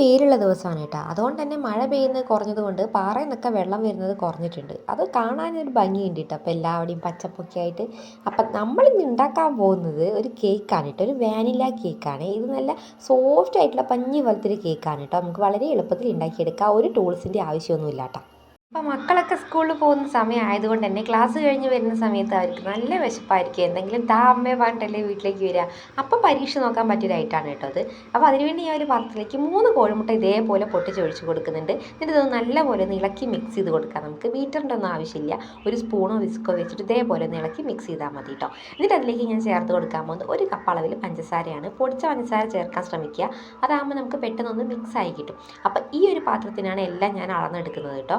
വെയിലുള്ള ദിവസമാണ് കേട്ടോ. അതുകൊണ്ട് തന്നെ മഴ പെയ്യുന്നത് കുറഞ്ഞത് കൊണ്ട് പാറയിൽ നിന്നൊക്കെ വെള്ളം വരുന്നത് കുറഞ്ഞിട്ടുണ്ട്. അത് കാണാനൊരു ഭംഗിയുണ്ട് കേട്ടോ. അപ്പോൾ എല്ലാവരുടെയും പച്ചപ്പൊക്കെ ആയിട്ട്. അപ്പം നമ്മളിന്ന് ഉണ്ടാക്കാൻ പോകുന്നത് ഒരു കേക്കാണ് കേട്ടോ. ഒരു വാനില കേക്കാണ്. ഇത് നല്ല സോഫ്റ്റ് ആയിട്ടുള്ള പഞ്ഞി പോലത്തെ ഒരു കേക്കാണ് കേട്ടോ. നമുക്ക് വളരെ എളുപ്പത്തിൽ ഉണ്ടാക്കിയെടുക്കാം. ഒരു ടൂൾസിന്റെ ആവശ്യമൊന്നുമില്ല കേട്ടോ. അപ്പോൾ മക്കളൊക്കെ സ്കൂളിൽ പോകുന്ന സമയം ആയതുകൊണ്ട് തന്നെ ക്ലാസ് കഴിഞ്ഞ് വരുന്ന സമയത്ത് അവർക്ക് നല്ല വിശപ്പായിരിക്കും. എന്തെങ്കിലും ദാ അമ്മയെ പറഞ്ഞിട്ടല്ലേ വീട്ടിലേക്ക് വരിക. അപ്പോൾ പരീക്ഷ നോക്കാൻ പറ്റിയതായിട്ടാണ് കേട്ടോ അത്. അപ്പോൾ അതിനുവേണ്ടി ഞാൻ ഒരു പാത്രത്തിലേക്ക് മൂന്ന് കോഴിമുട്ട ഇതേപോലെ പൊട്ടിച്ച് ഒഴിച്ച് കൊടുക്കുന്നുണ്ട്. എന്നിട്ട് ഇത് നല്ലപോലെ ഒന്ന് ഇളക്കി മിക്സ് ചെയ്ത് കൊടുക്കാം. നമുക്ക് ബീറ്ററിന്റെ ഒന്നും ആവശ്യമില്ല. ഒരു സ്പൂണോ വിസ്കോ വെച്ചിട്ട് ഇതേപോലെ ഒന്ന് ഇളക്കി മിക്സ് ചെയ്താൽ മതി കേട്ടോ. എന്നിട്ട് അതിലേക്ക് ഞാൻ ചേർത്ത് കൊടുക്കാൻ പോകുന്നത് ഒരു കപ്പ് അളവിൽ പഞ്ചസാരയാണ്. പൊടിച്ച പഞ്ചസാര ചേർക്കാൻ ശ്രമിക്കുക. അതാകുമ്പോൾ നമുക്ക് പെട്ടെന്നൊന്ന് മിക്സ് ആയി കിട്ടും. അപ്പോൾ ഈ ഒരു പാത്രത്തിനാണ് എല്ലാം ഞാൻ അളന്നെടുക്കുന്നത് കേട്ടോ.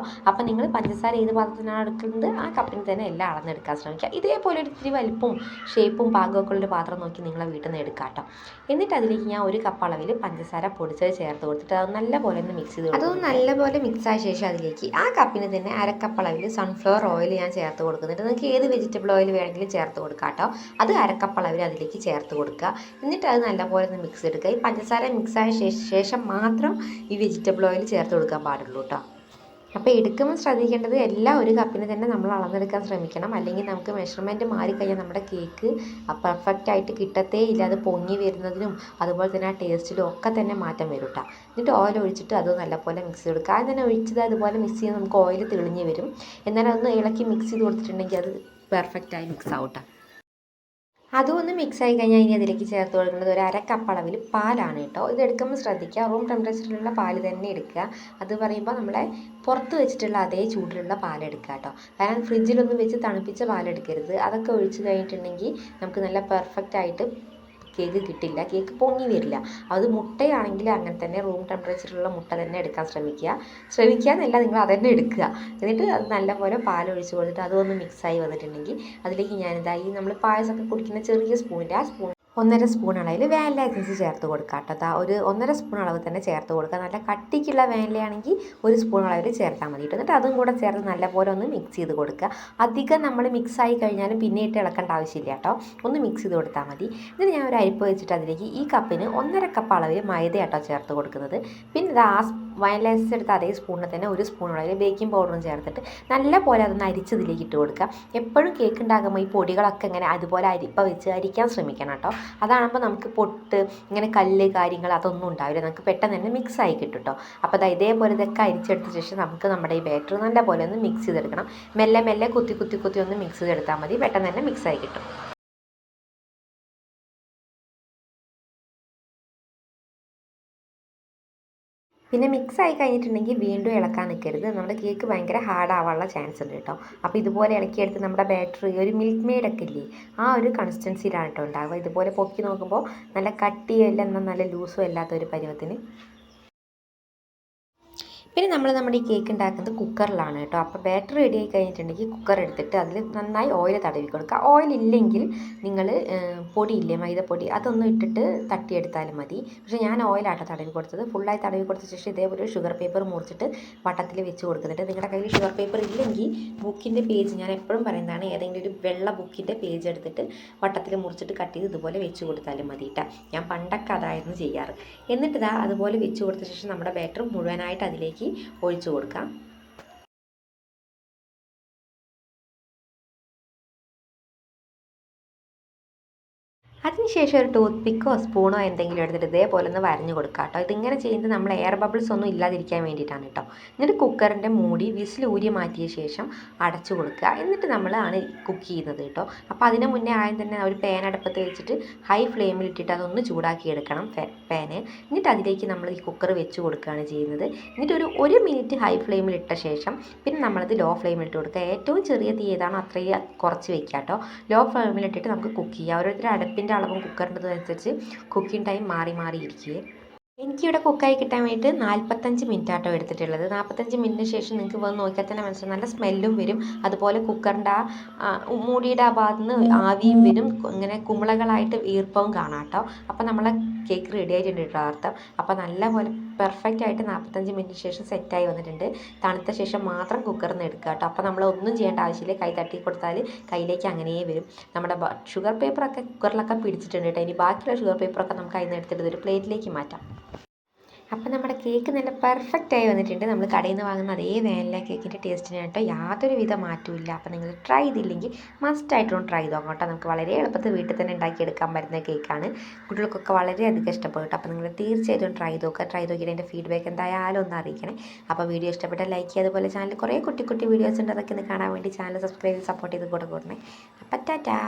നിങ്ങൾ പഞ്ചസാര ഏത് പാത്രത്തിനാണ് എടുക്കുന്നത്? ആ കപ്പിന് തന്നെ എല്ലാം അളന്നെടുക്കാൻ ശ്രമിക്കുക. ഇതേപോലെ ഒരു ഇത്തിരി വലിപ്പവും ഷേപ്പും പാകമൊക്കെ ഉള്ളൊരു പാത്രം നോക്കി നിങ്ങളെ വീട്ടിൽ നിന്ന് എടുക്കാം കേട്ടോ. എന്നിട്ട് അതിലേക്ക് ഞാൻ ഒരു കപ്പ് അളവിൽ പഞ്ചസാര പൊടിച്ചത് ചേർത്ത് കൊടുത്തിട്ട് അത് നല്ലപോലെ ഒന്ന് മിക്സ് ചെയ്ത് അതൊന്ന് നല്ലപോലെ മിക്സ് ആയ ശേഷം അതിലേക്ക് ആ കപ്പിന് തന്നെ അരക്കപ്പ് അളവിൽ സൺഫ്ലവർ ഓയിൽ ഞാൻ ചേർത്ത് കൊടുക്കുന്നുണ്ട് നിങ്ങൾക്ക് ഏത് വെജിറ്റബിൾ ഓയിൽ വേണമെങ്കിലും ചേർത്ത് കൊടുക്കാം കേട്ടോ. അത് അരക്കപ്പ് അളവിൽ അതിലേക്ക് ചേർത്ത് കൊടുക്കുക. എന്നിട്ട് അത് നല്ലപോലെ ഒന്ന് മിക്സ് എടുക്കുക. ഈ പഞ്ചസാര മിക്സ് ആയ ശേഷം മാത്രം ഈ വെജിറ്റബിൾ ഓയിൽ ചേർത്ത് കൊടുക്കാൻ പാടുള്ളൂ കേട്ടോ. അപ്പോൾ എടുക്കുമ്പോൾ ശ്രദ്ധിക്കേണ്ടത് എല്ലാം ഒരു കപ്പിന് തന്നെ നമ്മൾ അളന്നെടുക്കാൻ ശ്രമിക്കണം. അല്ലെങ്കിൽ നമുക്ക് മെഷർമെന്റ് മാറിക്കഴിഞ്ഞാൽ നമ്മുടെ കേക്ക് പെർഫെക്റ്റ് ആയിട്ട് കിട്ടത്തേ ഇല്ല അത് പൊങ്ങി വരുന്നതിനും അതുപോലെ തന്നെ ആ ടേസ്റ്റിലും ഒക്കെ തന്നെ മാറ്റം വരും കേട്ടോ എന്നിട്ട് ഓയിൽ ഒഴിച്ചിട്ട് അത് നല്ലപോലെ മിക്സ് ചെയ്ത് കൊടുക്കുക. ആദ്യം തന്നെ ഒഴിച്ചത് അതുപോലെ മിക്സ് ചെയ്ത് നമുക്ക് ഓയിൽ തെളിഞ്ഞ് വരും. എന്നാൽ ഒന്ന് ഇളക്കി മിക്സ് ചെയ്ത് കൊടുത്തിട്ടുണ്ടെങ്കിൽ അത് പെർഫെക്റ്റായി മിക്സ് ആവും കേട്ടോ അതും ഒന്ന് മിക്സ് ആയി കഴിഞ്ഞാൽ ഇനി അതിലേക്ക് ചേർത്ത് കൊടുക്കുന്നത് ഒരു അര കപ്പ് അളവിൽ പാലാണ് കേട്ടോ. ഇത് എടുക്കുമ്പോൾ ശ്രദ്ധിക്കുക. റൂം ടെമ്പറേച്ചറിലുള്ള പാൽ തന്നെ എടുക്കുക. അത് പറയുമ്പോൾ നമ്മളെ പുറത്ത് വെച്ചിട്ടുള്ള അതേ ചൂടിലുള്ള പാലെടുക്കുക കേട്ടോ. കാരണം ഫ്രിഡ്ജിലൊന്നും വെച്ച് തണുപ്പിച്ച പാലെടുക്കരുത് അതൊക്കെ ഒഴിച്ച് കഴിഞ്ഞിട്ടുണ്ടെങ്കിൽ നമുക്ക് നല്ല പെർഫെക്റ്റ് ആയിട്ട് കേക്ക് കിട്ടില്ല. കേക്ക് പൊങ്ങി വരില്ല. അത് മുട്ടയാണെങ്കിൽ അങ്ങനെ തന്നെ റൂം ടെമ്പറേച്ചറിലുള്ള മുട്ട തന്നെ എടുക്കാൻ ശ്രമിക്കുക. ശ്രമിക്കുക എന്നല്ല നിങ്ങൾ അതന്നെ എടുക്കുക. എന്നിട്ട് അത് നല്ലപോലെ പാലൊഴിച്ച് കൊടുത്തിട്ട് അതൊന്ന് മിക്സായി വന്നിട്ടുണ്ടെങ്കിൽ അതിലേക്ക് ഞാനിതാ ഈ നമ്മൾ പായസമൊക്കെ കുടിക്കുന്ന ചെറിയ സ്പൂണിന്റെ ആ സ്പൂൺ ഒന്നര സ്പൂൺ അളവിൽ വാനില എസൻസ് ചേർത്ത് കൊടുക്കുക കേട്ടോ. ഒരു ഒന്നര സ്പൂൺ അളവ് തന്നെ ചേർത്ത് കൊടുക്കുക. നല്ല കട്ടിക്കുള്ള വാനിലയാണെങ്കിൽ ഒരു സ്പൂൺ അളവിൽ ചേർത്താൽ മതി എന്നിട്ട് അതും കൂടെ ചേർത്ത് നല്ലപോലെ ഒന്ന് മിക്സ് ചെയ്ത് കൊടുക്കുക. അധികം നമ്മൾ മിക്സ് ആയി കഴിഞ്ഞാലും പിന്നെ ഇട്ട് ഇളക്കേണ്ട ആവശ്യമില്ല കേട്ടോ. ഒന്ന് മിക്സ് ചെയ്ത് കൊടുത്താൽ മതി. എന്നിട്ട് ഞാൻ ഒരു അരിപ്പ് വെച്ചിട്ട് അതിലേക്ക് ഈ കപ്പിന് ഒന്നര കപ്പ് അളവിൽ മൈദ കേട്ടോ ചേർത്ത് കൊടുക്കുന്നത്. പിന്നെ ആ വയല എടുത്ത് അതേ സ്പൂണിൽ തന്നെ ഒരു സ്പൂൺ അളവിൽ ബേക്കിംഗ് പൗഡറും ചേർത്തിട്ട് നല്ല പോലെ അതൊന്ന് അരിച്ചതിലേക്ക് ഇട്ട് കൊടുക്കുക. എപ്പോഴും കേക്ക് ഉണ്ടാകുമ്പോൾ ഈ പൊടികളൊക്കെ ഇങ്ങനെ അതുപോലെ അരിപ്പ വെച്ച് അരിക്കാൻ ശ്രമിക്കണം കേട്ടോ. അതാകുമ്പോൾ നമുക്ക് പൊട്ട് ഇങ്ങനെ കല്ല് കാര്യങ്ങൾ അതൊന്നും ഉണ്ടാവില്ല. നമുക്ക് പെട്ടെന്ന് തന്നെ മിക്സ് ആയി കിട്ടും കേട്ടോ. അപ്പോൾ അത് ഇതേപോലെ ഇതൊക്കെ അരിച്ചെടുത്ത ശേഷം നമുക്ക് നമ്മുടെ ഈ ബാറ്റർ നല്ല പോലെ ഒന്ന് മിക്സ് ചെയ്തെടുക്കണം. മെല്ലെ മെല്ലെ കുത്തി കുത്തി കുത്തി ഒന്ന് മിക്സ് ചെയ്തെടുത്താൽ മതി. പെട്ടെന്ന് തന്നെ മിക്സ് ആയി കിട്ടും. പിന്നെ മിക്സ് ആയി കഴിഞ്ഞിട്ടുണ്ടെങ്കിൽ വീണ്ടും ഇളക്കാൻ നിൽക്കരുത്. നമ്മുടെ കേക്ക് ഭയങ്കര ഹാർഡ് ആവാനുള്ള ചാൻസ് ഉണ്ട് കേട്ടോ. അപ്പോൾ ഇതുപോലെ ഇളക്കിയെടുത്ത് നമ്മുടെ ബാറ്ററി ഒരു മിൽക്ക് മെയ്ഡൊക്കെ ഇല്ലേ ആ ഒരു കൺസിസ്റ്റൻസിയിലാണ് കേട്ടോ ഉണ്ടാവുക. ഇതുപോലെ പൊക്കി നോക്കുമ്പോൾ നല്ല കട്ടിയല്ല എന്നാൽ നല്ല ലൂസും അല്ലാത്ത ഒരു പരുവത്തിന് പിന്നെ നമ്മൾ നമ്മുടെ ഈ കേക്ക് ഉണ്ടാക്കുന്നത് കുക്കറിലാണ് കേട്ടോ. അപ്പോൾ ബാറ്റർ റെഡി ആയി കഴിഞ്ഞിട്ടുണ്ടെങ്കിൽ കുക്കർ എടുത്തിട്ട് അതിൽ നന്നായി ഓയിൽ തടവി കൊടുക്കുക. ഓയിൽ ഇല്ലെങ്കിൽ നിങ്ങൾ പൊടിയില്ലേ മൈദപ്പൊടി അതൊന്നും ഇട്ടിട്ട് തട്ടിയെടുത്താലും മതി. പക്ഷേ ഞാൻ ഓയിലാട്ടോ തടവി കൊടുത്തത്. ഫുള്ളായി തടവി കൊടുത്ത ശേഷം ഇതേപോലെ ഷുഗർ പേപ്പർ മുറിച്ചിട്ട് വട്ടത്തിൽ വെച്ച് കൊടുക്കുന്നുണ്ട് നിങ്ങളുടെ കയ്യിൽ ഷുഗർ പേപ്പർ ഇല്ലെങ്കിൽ ബുക്കിന്റെ പേജ് ഞാൻ എപ്പോഴും പറയുന്നതാണ് ഏതെങ്കിലും ഒരു വെള്ള ബുക്കിന്റെ പേജ് എടുത്തിട്ട് വട്ടത്തിൽ മുറിച്ചിട്ട് കട്ട് ചെയ്ത് ഇതുപോലെ വെച്ച് കൊടുത്താലും മതി ഞാൻ പണ്ടൊക്കെ അതായിരുന്നു ചെയ്യാറ്. എന്നിട്ട് ഇതാ അതുപോലെ വെച്ച് കൊടുത്ത ശേഷം നമ്മുടെ ബാറ്റർ മുഴുവനായിട്ട് അതിലേക്ക് ഒഴിച്ചു കൊടുക്കാം. അതിനുശേഷം ഒരു ടൂത്ത് പിക്കോ സ്പൂണോ എന്തെങ്കിലും എടുത്തിട്ട് ഇതേപോലെ ഒന്ന് വരഞ്ഞു കൊടുക്കുക കേട്ടോ ഇതിങ്ങനെ ചെയ്യുന്നത് നമ്മൾ എയർ ബബിൾസ് ഒന്നും ഇല്ലാതിരിക്കാൻ വേണ്ടിയിട്ടാണ് കേട്ടോ എന്നിട്ട് കുക്കറിന്റെ മൂടി വിസിൽ ഊരി മാറ്റിയ ശേഷം അടച്ചു കൊടുക്കുക. എന്നിട്ട് നമ്മളാണ് കുക്ക് ചെയ്യുന്നത് കേട്ടോ അപ്പോൾ അതിന് മുന്നേ ആദ്യം തന്നെ ഒരു പാൻ അടുപ്പത്ത് വെച്ചിട്ട് ഹൈ ഫ്ലെയിമിൽ ഇട്ടിട്ട് അതൊന്ന് ചൂടാക്കി എടുക്കണം പാന് എന്നിട്ട് അതിലേക്ക് നമ്മൾ ഈ കുക്കർ വെച്ച് കൊടുക്കുകയാണ് ചെയ്യുന്നത്. എന്നിട്ട് ഒരു ഒരു മിനിറ്റ് ഹൈ ഫ്ലെയിമിൽ ഇട്ട ശേഷം പിന്നെ നമ്മളത് ലോ ഫ്ലെയിമിൽ ഇട്ട് കൊടുക്കുക. ഏറ്റവും ചെറിയ തീ ഏതാണോ അത്രയും കുറച്ച് വെക്കുക കേട്ടോ ലോ ഫ്ലെയിമിൽ ഇട്ടിട്ട് നമുക്ക് കുക്ക് ചെയ്യാം. ഓരോരുത്തരും അടുപ്പിന്റെ അളവും കുക്കറിന്റെതനുസരിച്ച് കുക്കിംഗ് ടൈം മാറി മാറി ഇരിക്കുകയെ. എനിക്കിവിടെ കുക്കായി കിട്ടാൻ വേണ്ടിയിട്ട് നാൽപ്പത്തഞ്ച് മിനിറ്റ് ആട്ടോ എടുത്തിട്ടുള്ളത്. നാൽപ്പത്തഞ്ച് മിനിറ്റിന് ശേഷം നിങ്ങൾക്ക് വന്ന് നോക്കിയാൽ തന്നെ മനസ്സിലാവും. നല്ല സ്മെല്ലും വരും. അതുപോലെ കുക്കറിന്റെ ആ മൂടിയുടെ ആ ഭാഗത്ത് നിന്ന് ആവിയും വരും. ഇങ്ങനെ കുമിളകളായിട്ട് ഈർപ്പവും കാണാം കേട്ടോ. അപ്പോൾ നമ്മളെ കേക്ക് റെഡി ആയിട്ടുണ്ട് കേട്ടോ അർത്ഥം അപ്പോൾ നല്ലപോലെ പെർഫെക്റ്റ് ആയിട്ട് നാൽപ്പത്തഞ്ച് മിനിറ്റ് ശേഷം സെറ്റായി വന്നിട്ടുണ്ട്. തണുത്ത ശേഷം മാത്രം കുക്കറിൽ നിന്ന് എടുക്കുക കേട്ടോ അപ്പോൾ നമ്മൾ ഒന്നും ചെയ്യേണ്ട ആവശ്യമില്ല. കൈ തട്ടി കൊടുത്താൽ കയ്യിലേക്ക് അങ്ങനെ വരും. നമ്മുടെ ഷുഗർ പേപ്പറൊക്കെ കുക്കറിലൊക്കെ പിടിച്ചിട്ടുണ്ട് കേട്ടോ ഇനി ബാക്കിയുള്ള ഷുഗർ പേപ്പറൊക്കെ നമുക്ക് അതിൽ നിന്ന് എടുത്തിട്ട് ഒരു പ്ലേറ്റിലേക്ക് മാറ്റാം. അപ്പം നമ്മുടെ കേക്ക് നല്ല പെർഫെക്റ്റ് ആയി വന്നിട്ടുണ്ട്. നമ്മൾ കടയിൽ നിന്ന് വാങ്ങുന്ന അതേ വാനില കേക്കിന്റെ ടേസ്റ്റിന് കേട്ടോ യാതൊരു വിധ മാറ്റവും അപ്പോൾ നിങ്ങൾ ട്രൈ ചെയ്തില്ലെങ്കിൽ മസ്റ്റ് ആയിട്ടും ട്രൈ ചെയ്തോ കേട്ടോ. നമുക്ക് വളരെ എളുപ്പത്തിൽ വീട്ടിൽ തന്നെ ഉണ്ടാക്കിയെടുക്കാൻ പറ്റുന്ന കേക്കാണ് കുട്ടികൾക്കൊക്കെ വളരെയധികം ഇഷ്ടപ്പെട്ടു. അപ്പോൾ നിങ്ങൾ തീർച്ചയായിട്ടും ട്രൈ നോക്കുക ട്രൈ നോക്കിയിട്ട് എന്റെ ഫീഡ്ബാക്ക് എന്തായാലും ഒന്ന് അറിയിക്കണേ. അപ്പോൾ വീഡിയോ ഇഷ്ടപ്പെട്ട ലൈക്ക് ചെയ്യുക. അതുപോലെ ചാനൽ കുറേ കുട്ടി കുട്ടി വീഡിയോസ് ഉണ്ട്. അതൊക്കെ ഒന്ന് കാണാൻ വേണ്ടി ചാനൽ സബ്സ്ക്രൈബ് ചെയ്ത് സപ്പോർട്ട് ചെയ്ത് കൂടെ കൂടണേ. അപ്പം ടാറ്റാ.